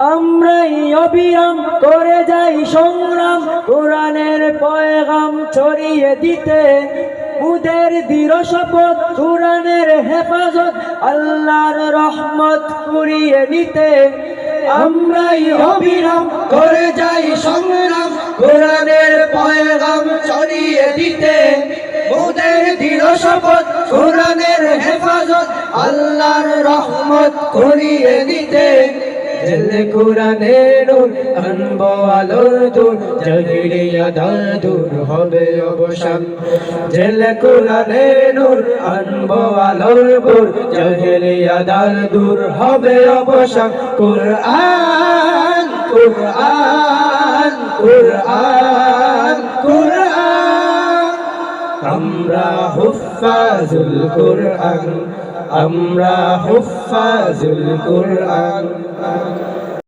আমরাই অবিরাম করে যাই সংগ্রাম। কোরআনের পয়গাম ছড়িয়ে দিতে মুদের দৃঢ় শপথ, কোরআনের হেফাজত, আল্লাহর রহমত কুড়িয়ে নিতে আমরাই অবিরাম করে যাই সংগ্রাম। কোরআনের পয়গাম ছড়িয়ে দিতে মুদের দৃঢ় শপথ, কোরআনের হেফাজত, আল্লাহর রহমত কুড়িয়ে নিতে জল কোরআনে নূর আলোর দূর জহিরিয়া দূর হবে অবসান। জল কোরআনে নূর আলোর দূর জহিরিয়া হবে অবসান। কোরআন কোরআন কোরআন কোরআন। আমরা হুফাজুল কোরআন। আমরা হুফাজুল কোরআন